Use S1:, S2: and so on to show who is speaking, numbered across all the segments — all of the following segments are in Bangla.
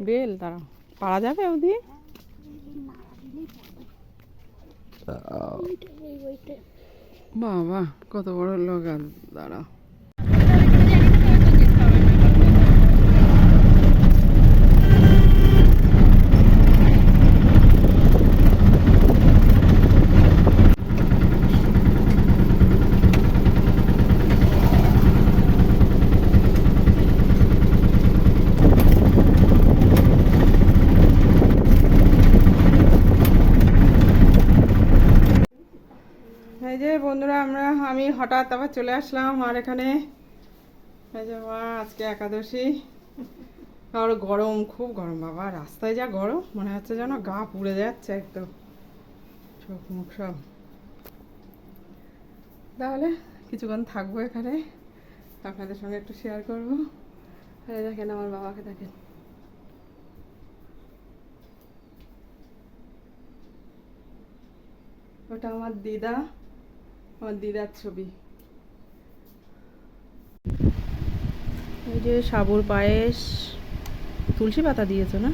S1: বেল দাঁড়াও পারা যাবে ওদি বাবা কত বড় লোক দাঁড়াও এই যে বন্ধুরা আমরা আমি হঠাৎ আবার চলে আসলাম আর এখানে। মা, আজকে একাদশী। আর গরম, খুব গরম বাবা। রাস্তায় যা গরম, মনে হচ্ছে যেন গা পুড়ে যাচ্ছে একদম। চোখ মুখ সব। তাহলে কিছুক্ষণ থাকব এখানে। আপনাদের সঙ্গে একটু শেয়ার করব। দেখেন আমার বাবাকে দেখেন। ওটা আমার দিদা। আমার দিদার ছবি। এই যে সাবুর পায়েস তুলসী পাতা দিয়েছ না?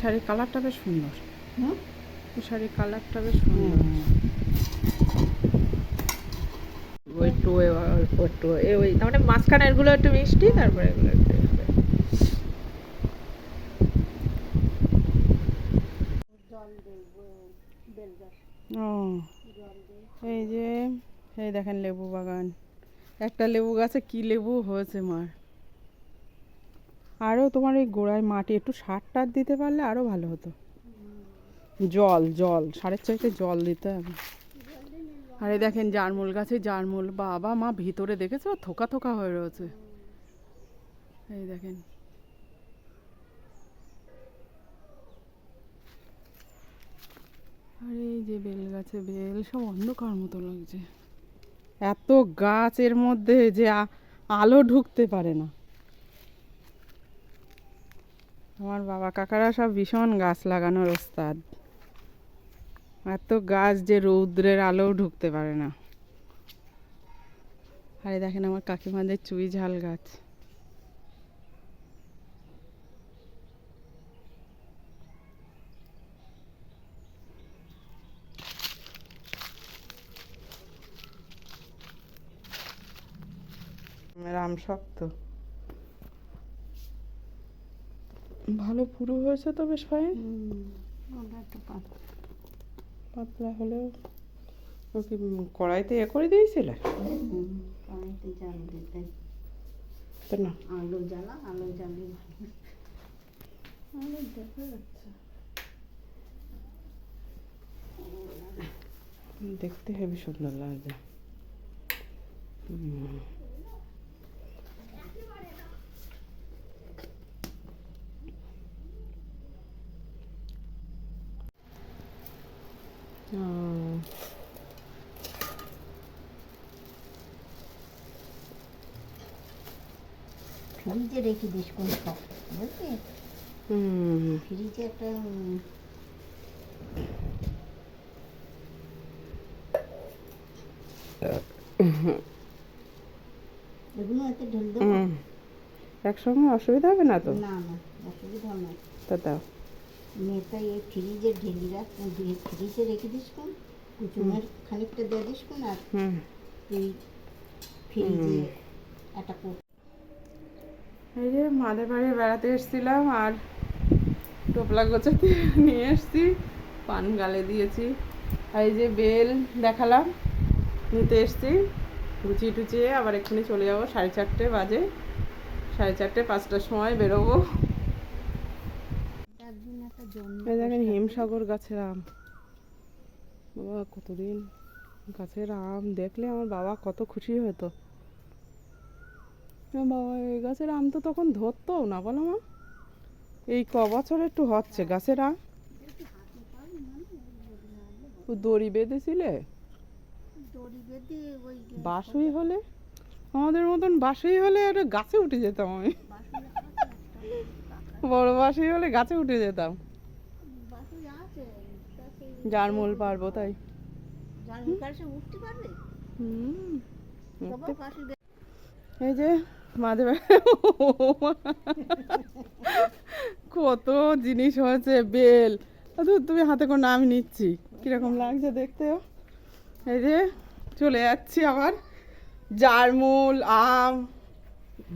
S1: শাড়ির কালারটা বেশ সুন্দর। এই শাড়ির কালারটা বেশ সুন্দর। ওই একটু একটু ওই তার মানে মাঝখানে এগুলো একটু মিষ্টি তারপরে এগুলো একটু ইয়ে হবে। ও, এই যে, এই দেখেন লেবু বাগান। একটা লেবু গাছে কি লেবু হয়েছে মার। আরও তোমার এই গোড়ায় মাটি, একটু সার টার দিতে পারলে আরও ভালো হতো। জল জল, সারের চাইতে জল দিতে হবে। আর দেখেন জারমুল গাছে, জারমুল, বাবা মা ভিতরে দেখেছ? থোকা থোকা হয়ে রয়েছে। এই দেখেন। আর এই যে বেল গাছে বেল, সব অন্ধকার মতো লাগছে। এত গাছের মধ্যে যে আলো ঢুকতে পারে না। আমার বাবা কাকারা সব ভীষণ গাছ লাগানোর ওস্তাদ। এত গাছ যে রৌদ্রের আলো ঢুকতে পারে না। আরে দেখেন আমার কাকিমাদের চুই ঝাল গাছ। রাম শক্ত। ভালো পুরো হয়েছে তো বেশ ফাইন পাতলা হলেও। ও কি কড়াইতে এ করে দিয়েছিলে?
S2: কড়াইতে জাল দিতে।
S1: তো না।
S2: আলু জ্বালা আলু জ্বালি আলু দেখা যাচ্ছে।
S1: দেখতে হেবি সুন্দর লাগছে। হুম।
S2: ফ্রিজে রেখে দিস কোন সব বুঝলি? ফ্রিজে একটা
S1: একসঙ্গে অসুবিধা হবে না তো?
S2: না না অসুবিধা হবে না।
S1: তা দাও।
S2: মেয়েটা এই ফ্রিজে ঢেলি রাখ ফ্রিজে রেখে দিস কোন? কুচুমের খানিকটা দিয়ে দিস কোন? আর তুই ফ্রিজে একটা কোট।
S1: এই যে মাদের বাড়ি বেড়াতে এসেছিলাম আর টোপলা গোছাতে নিয়ে এসেছি পান গালে দিয়েছি। আর এই যে বেল দেখালাম নিতে এসেছি। গুছিয়ে টুচিয়ে আবার এক্ষুনি চলে যাব সাড়ে চারটে বাজে। সাড়ে চারটে পাঁচটার সময় বেরোবো
S2: একদিন একটা জন্য
S1: এই দেখেন হিমসাগর গাছের আম। বাবা কতদিন গাছের আম দেখলে আমার বাবা কত খুশি হতো। বাবা এই গাছের আম তো তখন ধরতো না বলো মা। এই ক বছর একটু হচ্ছে গাছের আম? দড়ি বেঁধেছিলে? বাসুই হলে? আমাদের মতন বাসুই হলে একটা গাছে উঠে যেতাম আমি। বড় বাসুই হলে গাছে উঠে যেতাম। যার মূল পারব? তাই এই যে মাঝে কত জিনিস হয়েছে বেল। তুমি হাতে করে আমি নিচ্ছি। কীরকম লাগছে দেখতেও এই যে চলে যাচ্ছি আবার। জারমুল আম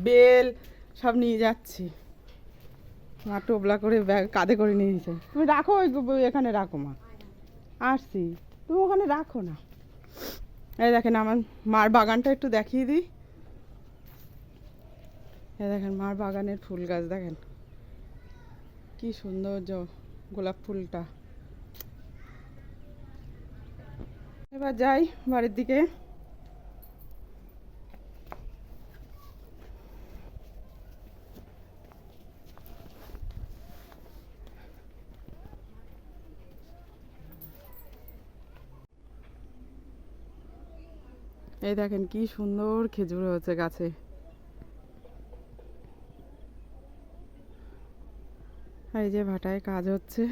S1: বেল সব নিয়ে যাচ্ছি। মা টোপলা করে ব্যাগ কাঁধে করে নিয়ে নিয়েছে তুমি রাখো এখানে রাখো মা। আসছি। তুমি ওখানে রাখো না। এই দেখেন আমার মার বাগানটা একটু দেখিয়ে দিই। এই দেখেন মার বাগানের ফুল গাছ, দেখেন। কি সৌন্দর্য গোলাপ ফুলটা। এবার যাই বাড়ির দিকে। এই দেখেন কি সুন্দর খেজুর হয়েছে গাছে। এই যে ভাটায় কাজ হচ্ছে।